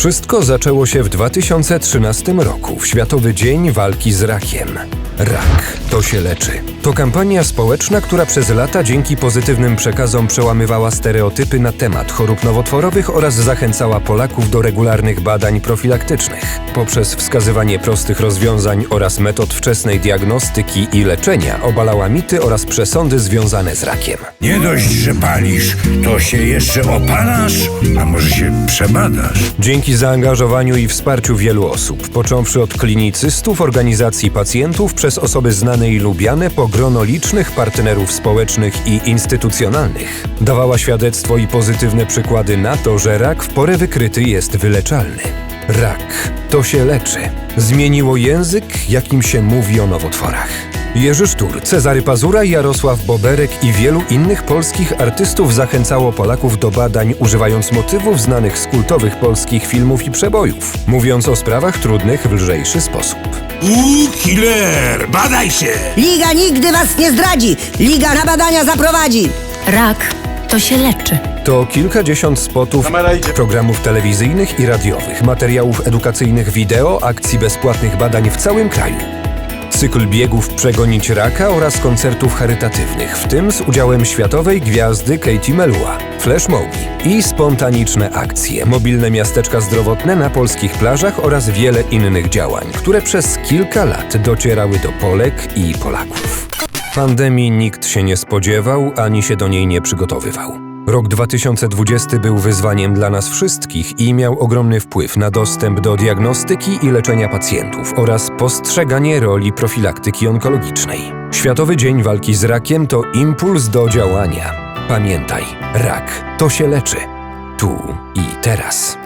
Wszystko zaczęło się w 2013 roku, w Światowy Dzień Walki z Rakiem. Rak to się leczy. To kampania społeczna, która przez lata dzięki pozytywnym przekazom przełamywała stereotypy na temat chorób nowotworowych oraz zachęcała Polaków do regularnych badań profilaktycznych. Poprzez wskazywanie prostych rozwiązań oraz metod wczesnej diagnostyki i leczenia obalała mity oraz przesądy związane z rakiem. Nie dość, że palisz, to się jeszcze opalasz, a może się przebadasz. Dzięki zaangażowaniu i wsparciu wielu osób, począwszy od klinicystów, organizacji pacjentów, przez osoby znane i lubiane, po grono licznych partnerów społecznych i instytucjonalnych, dawała świadectwo i pozytywne przykłady na to, że rak w porę wykryty jest wyleczalny. Rak to się leczy. Zmieniło język, jakim się mówi o nowotworach. Jerzy Sztur, Cezary Pazura, Jarosław Boberek i wielu innych polskich artystów zachęcało Polaków do badań używając motywów znanych z kultowych polskich filmów i przebojów, mówiąc o sprawach trudnych w lżejszy sposób. Uuu, killer, badaj się! Liga nigdy was nie zdradzi! Liga na badania zaprowadzi! Rak to się leczy. To kilkadziesiąt spotów, programów telewizyjnych i radiowych, materiałów edukacyjnych wideo, akcji bezpłatnych badań w całym kraju. Cykl biegów Przegonić Raka oraz koncertów charytatywnych, w tym z udziałem światowej gwiazdy Katie Melua, Flash i spontaniczne akcje, mobilne miasteczka zdrowotne na polskich plażach oraz wiele innych działań, które przez kilka lat docierały do Polek i Polaków. Pandemii nikt się nie spodziewał ani się do niej nie przygotowywał. Rok 2020 był wyzwaniem dla nas wszystkich i miał ogromny wpływ na dostęp do diagnostyki i leczenia pacjentów oraz postrzeganie roli profilaktyki onkologicznej. Światowy Dzień Walki z Rakiem to impuls do działania. Pamiętaj, rak to się leczy. Tu i teraz.